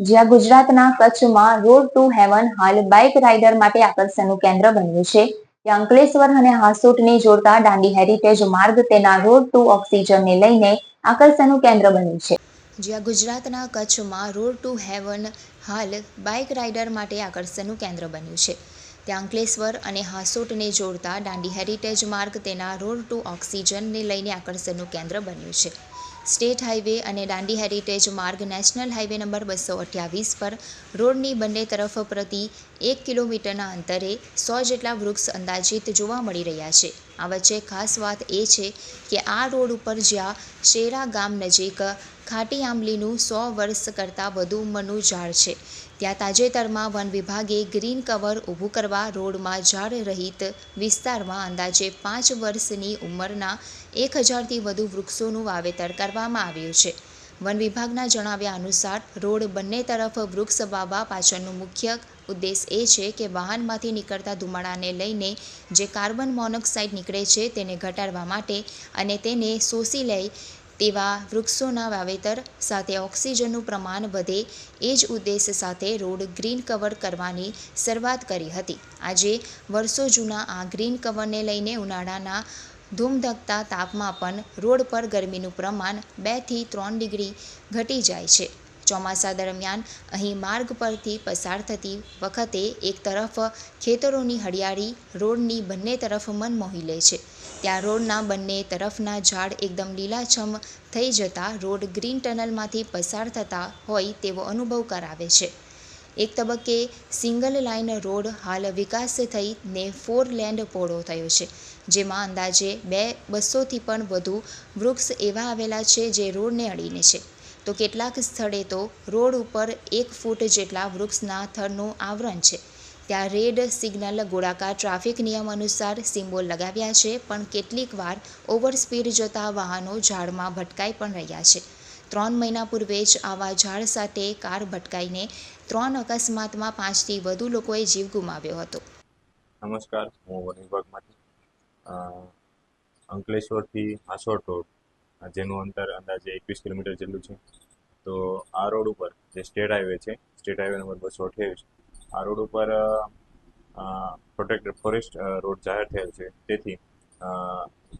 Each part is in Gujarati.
જ્યાં ગુજરાતના કચ્છમાં રોડ ટુ હેવન હાલ બાઇક રાઇડર માટે આકર્ષણનું કેન્દ્ર બન્યું છે. ત્યાં અંકલેશ્વર અને હાસોટને જોડતા દાંડી હેરિટેજ માર્ગ તેના રોડ ટુ ઓક્સિજનને લઈને આકર્ષણનું કેન્દ્ર બન્યું છે. જ્યાં ગુજરાતના કચ્છમાં રોડ ટુ હેવન હાલ બાઇક રાઇડર માટે આકર્ષણનું કેન્દ્ર બન્યું છે. ત્યાં અંકલેશ્વર અને હાસોટને જોડતા દાંડી હેરિટેજ માર્ગ તેના રોડ ટુ ઓક્સિજનને લઈને આકર્ષણનું કેન્દ્ર બન્યું છે. સ્ટેટ હાઈવે અને દાંડી હેરિટેજ માર્ગ નેશનલ હાઈવે નંબર બસો અઠ્યાવીસ પર રોડની બંને તરફ પ્રતિ એક કિલોમીટરના અંતરે સો જેટલા વૃક્ષ અંદાજિત જોવા મળી રહ્યા છે. આ વચ્ચે ખાસ વાત એ છે કે આ રોડ ઉપર જ્યાં શેરા ગામ નજીક ખાટી આંબલીનું સો વર્ષ કરતાં વધુ ઉંમરનું ઝાડ છે. ત્યાં તાજેતરમાં વન વિભાગે ગ્રીન કવર ઊભું કરવા રોડમાં ઝાડ રહિત વિસ્તારમાં અંદાજે પાંચ વર્ષની ઉંમરના એક હજારથી વધુ વૃક્ષોનું વાવેતર કરવામાં આવ્યું છે. વન વિભાગના જણાવ્યા અનુસાર, રોડ બંને તરફ વૃક્ષ વાવવા પાછળનું મુખ્ય ઉદ્દેશ એ છે કે વાહનમાંથી નીકળતા ધુમાડાને લઈને જે કાર્બન મોનોક્સાઇડ નીકળે છે તેને ઘટાડવા માટે અને તેને શોષી લે તેવા વૃક્ષોના વાવેતર સાથે ઓક્સિજનનું પ્રમાણ વધે એ જ ઉદ્દેશ સાથે રોડ ગ્રીન કવર કરવાની શરૂઆત કરી હતી. આજે વર્ષો જૂના આ ગ્રીન કવરને લઈને ઉનાળાના ધૂમધકતા તાપમાં પણ રોડ પર ગરમીનું પ્રમાણ બેથી ત્રણ ડિગ્રી ઘટી જાય છે. ચોમાસા દરમિયાન અહીં માર્ગ પરથી પસાર થતી વખતે એક તરફ ખેતરોની હરિયાળી, રોડની બંને તરફ મન મોહી લે છે. ત્યાં રોડના બંને તરફના ઝાડ એકદમ લીલાછમ થઈ જતા રોડ ગ્રીન ટનલમાંથી પસાર થતા હોય તેવો અનુભવ કરાવે છે. એક તબક્કે સિંગલ લાઇન રોડ હાલ વિકાસ થઈને ફોર લેન્ડ પહોળો થયો છે, જેમાં અંદાજે બે બસોથી પણ વધુ વૃક્ષ એવા આવેલા છે જે રોડને અડીને છે. તો કેટલાક સ્થળે તો રોડ ઉપર એક ફૂટ જેટલા વૃક્ષના થડનું આવરણ છે. ત્યાં રેડ સિગ્નલ ગોળાકાર ટ્રાફિક નિયમ અનુસાર સિમ્બોલ લગાવ્યા છે, પણ કેટલીક વાર ઓવર સ્પીડ જતા વાહનો ઝાડમાં ભટકાઈ પણ રહ્યા છે. ત્રણ મહિના પૂર્વે જ આવા ઝાડ સાથે કાર ભટકાઈને ત્રણ અકસ્માતમાં પાંચથી વધુ લોકોએ જીવ ગુમાવ્યો હતો. નમસ્કાર, હું વન વિભાગમાંથી અંકલેશ્વરથી આસોડ રોડ જેનું અંતર અંદાજે એકવીસ કિલોમીટર જેટલું છે. તો આ રોડ ઉપર જે સ્ટેટ હાઈવે છે, સ્ટેટ હાઈવે નંબર બસો અઠ્યાવીસ, આ રોડ ઉપર પ્રોટેક્ટેડ ફોરેસ્ટ રોડ જાહેર થયેલ છે. તેથી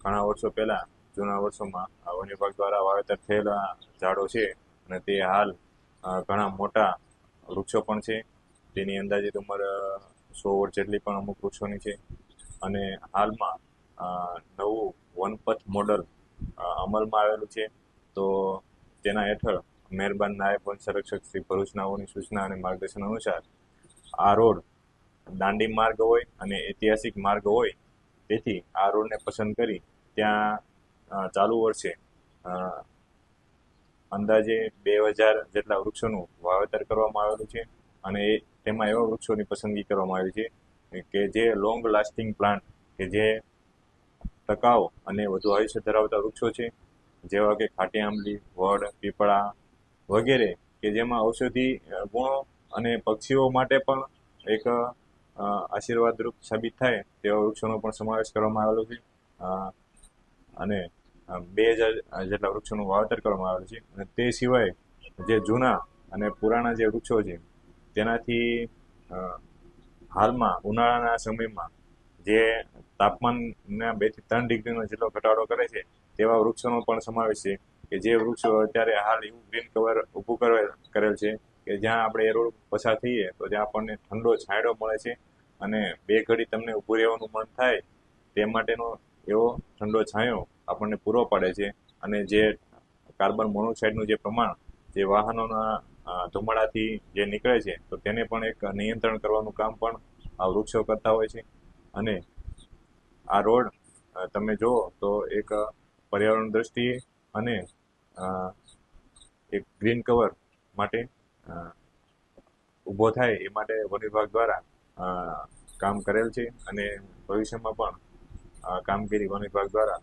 ઘણા વર્ષો પહેલાં, જૂના વર્ષોમાં વન વિભાગ દ્વારા વાવેતર થયેલા ઝાડો છે અને તે હાલ ઘણા મોટા વૃક્ષો પણ છે. તેની અંદાજિત ઉંમર સો વર્ષ જેટલી પણ અમુક વૃક્ષોની છે. અને હાલમાં નવું વનપથ મોડલ અમલમાં આવેલું છે. તો તેના હેઠળ મહેરબાન નાયબ વન સંરક્ષક શ્રી ભરૂચનાઓની સૂચના અને માર્ગદર્શન અનુસાર આ રોડ દાંડી માર્ગ હોય અને ઐતિહાસિક માર્ગ હોય, તેથી આ રોડને પસંદ કરી ત્યાં ચાલુ વર્ષે અંદાજે બે હજાર જેટલા વૃક્ષોનું વાવેતર કરવામાં આવેલું છે અને એ, તેમાં એવા વૃક્ષોની પસંદગી કરવામાં આવી છે કે જે લોંગ લાસ્ટિંગ પ્લાન્ટ કે જે ટકાઉ અને વધુ આયુષ્ય ધરાવતા વૃક્ષો છે, જેવા કે ખાટી આંબલી, વડ, પીપળા વગેરે, કે જેમાં ઔષધિ ગુણો અને પક્ષીઓ માટે પણ એક આશીર્વાદરૂપ સાબિત થાય તેવા વૃક્ષોનો પણ સમાવેશ કરવામાં આવેલો છે. અને બે હજાર જેટલા વૃક્ષોનું વાવેતર કરવામાં આવેલું છે. અને તે સિવાય જે જૂના અને પુરાણા જે વૃક્ષો છે, તેનાથી હાલમાં, ઉનાળાના સમયમાં જે તાપમાનના બેથી ત્રણ ડિગ્રીનો જેટલો ઘટાડો કરે છે, તેવા વૃક્ષોનો પણ સમાવેશ છે. કે જે વૃક્ષો અત્યારે હાલ એવું ગ્રીન કવર ઊભું કરે કરેલ છે કે જ્યાં આપણે એ રોડ પસાર થઈએ તો ત્યાં આપણને ઠંડો છાંયડો મળે છે અને બે ઘડી તમને ઊભું રહેવાનું મન થાય તે માટેનો એવો ઠંડો છાંયો આપણને પૂરો પાડે છે. અને જે કાર્બન મોનોક્સાઇડનું જે પ્રમાણ જે વાહનોના ધુમાડાથી જે નીકળે છે, તો તેને પણ એક નિયંત્રણ કરવાનું કામ પણ આ વૃક્ષો કરતા હોય છે. અને આ રોડ તમે જુઓ તો એક પર્યાવરણ દ્રષ્ટિએ અને એક ગ્રીન કવર માટે ઊભો થાય એ માટે વન વિભાગ દ્વારા કામ કરેલ છે અને ભવિષ્યમાં પણ કામગીરી વન વિભાગ દ્વારા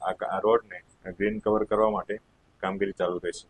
આ રોડને ગ્રીન કવર કરવા માટે કામગીરી ચાલુ રહેશે.